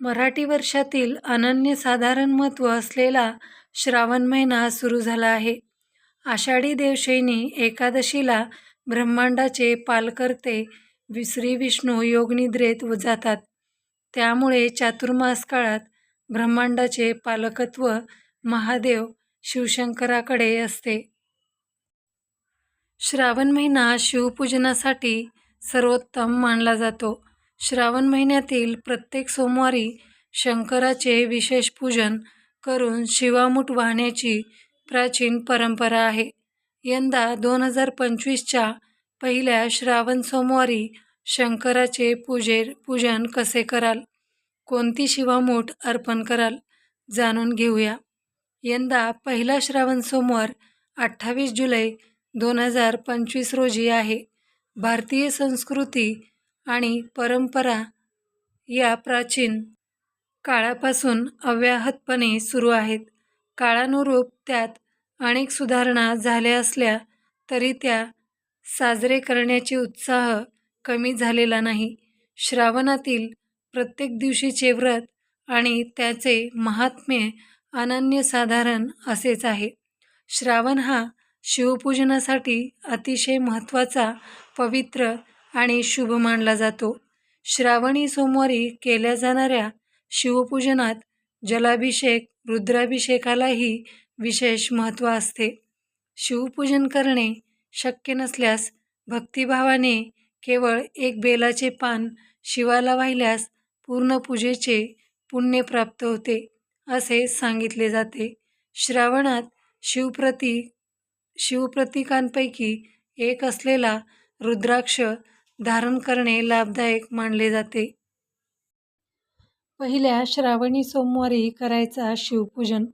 मराठी वर्षातील अनन्यसाधारण महत्त्व असलेला श्रावण महिना सुरू झाला आहे. आषाढी देवशैनी एकादशीला ब्रह्मांडाचे पालकर्ते श्री विष्णू योगनिद्रेत जातात. त्यामुळे चातुर्मास काळात ब्रह्मांडाचे पालकत्व महादेव शिवशंकराकडे असते. श्रावण महिना शिवपूजनासाठी सर्वोत्तम मानला जातो. श्रावण महिन्यातील प्रत्येक सोमवारी शंकराचे विशेष पूजन करून शिवामूठ वाहण्याची प्राचीन परंपरा आहे. यंदा दोन हजार पंचवीसच्या पहिल्या श्रावण सोमवारी शंकराचे पूजे पूजन कसे कराल? कोणती शिवामूठ अर्पण कराल? जाणून घेऊया. यंदा पहिला श्रावण सोमवार अठ्ठावीस जुलै दोन हजार पंचवीस रोजी आहे. भारतीय संस्कृती आणि परंपरा या प्राचीन काळापासून अव्याहतपणे सुरू आहेत. काळानुरूप त्यात अनेक सुधारणा झाल्या असल्या तरी त्या साजरे करण्याचे उत्साह कमी झालेला नाही. श्रावणातील प्रत्येक दिवशीचे व्रत आणि त्याचे महात्म्य अनन्यसाधारण असेच आहे. श्रावण हा शिवपूजनासाठी अतिशय महत्त्वाचा, पवित्र आणि शुभ मानला जातो. श्रावणी सोमवारी केल्या जाणाऱ्या शिवपूजनात जलाभिषेक, रुद्राभिषेकालाही विशेष महत्त्व असते. शिवपूजन करणे शक्य नसल्यास भक्तिभावाने केवळ एक बेलाचे पान शिवाला वाहिल्यास पूर्ण पूजेचे पुण्य प्राप्त होते, असे सांगितले जाते. श्रावणात शिवप्रती शिवप्रतीकांपैकी एक असलेला रुद्राक्ष धारण करणे लाभदायक मानले जाते. पहिल्या श्रावणी सोमवारी करायचा शिवपूजन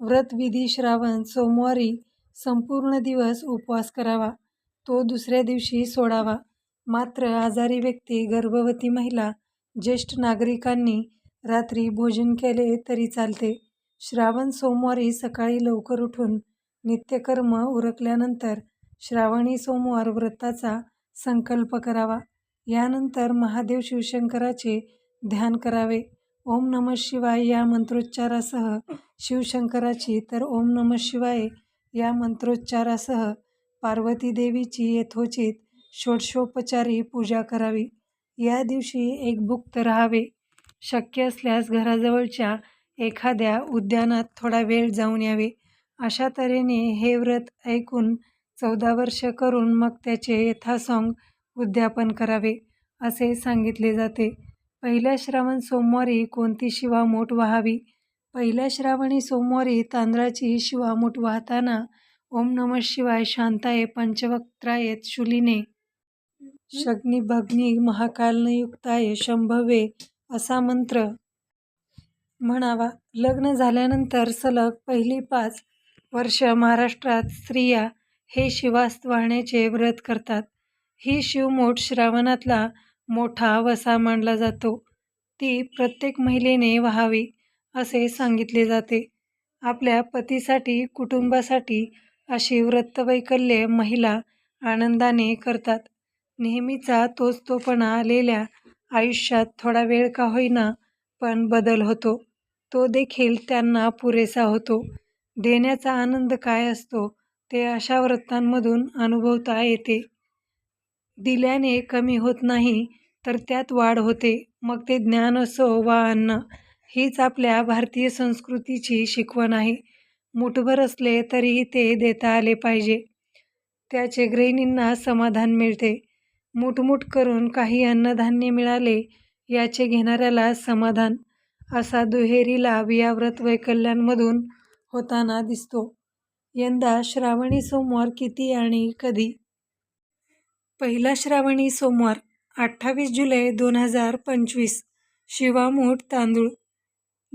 व्रतविधी श्रावण सोमवारी संपूर्ण दिवस उपवास करावा. तो दुसऱ्या दिवशी सोडावा. मात्र आजारी व्यक्ती, गर्भवती महिला, ज्येष्ठ नागरिकांनी रात्री भोजन केले तरी चालते. श्रावण सोमवारी सकाळी लवकर उठून नित्यकर्म उरकल्यानंतर श्रावणी सोमवार व्रताचा संकल्प करावा. यानंतर महादेव शिवशंकराचे ध्यान करावे. ओम नमः शिवाय या मंत्रोच्चारासह शिवशंकराची तर ओम नमः शिवाय या मंत्रोच्चारासह पार्वती देवीची यथोचित षोडशोपचारी पूजा करावी. या दिवशी एकभुक्त राहावे. शक्य असल्यास घराजवळच्या एखाद्या उद्यानात थोडा वेळ जाऊन यावे. अशा तऱ्हेने हे व्रत ऐकून चौदा वर्ष करून मग त्याचे यथासांग उद्यापन करावे, असे सांगितले जाते. पहिल्या श्रावण सोमवारी कोणती शिवामूठ व्हावी पहिल्या श्रावणी सोमवारी तांदळाची शिवामूठ वाहताना ओम नमः शिवाय शांताय पंचवक्त्रायत शुलीने शग्नी शग्निभग्नी महाकालनयुक्ताय शंभवे असा मंत्र म्हणावा. लग्न झाल्यानंतर सलग पहिली पाच वर्ष महाराष्ट्रात स्त्रिया हे शिवास वाहण्याचे व्रत करतात. ही शिवमोठ श्रावणातला मोठा वसा मानला जातो. ती प्रत्येक महिलेने वाहावी, असे सांगितले जाते. आपल्या पतीसाठी, कुटुंबासाठी अशी व्रतवैकल्ये महिला आनंदाने करतात. नेहमीचा तोच-तोपणा आलेल्या आयुष्यात थोडा वेळ का होईना पण बदल होतो. तो देखील त्यांना पुरेसा होतो. देण्याचा आनंद काय असतो ते अशा व्रतांमधून अनुभवता येते. दिल्याने कमी होत नाही तर त्यात वाढ होते. मग ते ज्ञान असो वा अन्न. हीच आपल्या भारतीय संस्कृतीची शिकवण आहे. मुठभर असले तरीही ते देता आले पाहिजे. त्याचे गृहिणींना समाधान मिळते. मुठमुठ करून काही अन्नधान्य मिळाले याचे घेणाऱ्याला समाधान, असा दुहेरी लाभ या व्रत वैकल्यांमधून होताना दिसतो. यंदा श्रावणी सोमवार किती आणि कधी? पहिला श्रावणी सोमवार अठ्ठावीस जुलै दोन हजार पंचवीस शिवामूठ तांदूळ.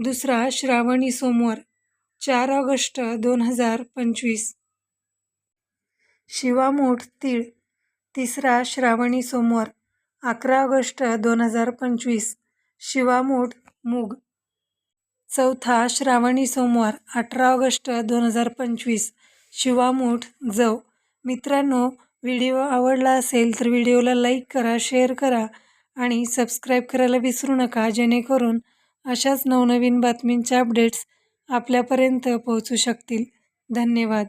दुसरा श्रावणी सोमवार चार ऑगस्ट दोन हजार पंचवीस शिवामूठ तीळ. तिसरा श्रावणी सोमवार अकरा ऑगस्ट दोन हजार पंचवीस शिवामूठ मूग. चौथा श्रावणी सोमवार अठरा ऑगस्ट दोन हजार पंचवीस. शिवामूठ जव. मित्रांनो, व्हिडिओ आवडला असेल तर व्हिडिओला लाईक करा, शेअर करा आणि सबस्क्राईब करायला विसरू नका जेणेकरून अशाच नवनवीन बातमींच्या अपडेट्स आपल्यापर्यंत पोहोचू शकतील. धन्यवाद.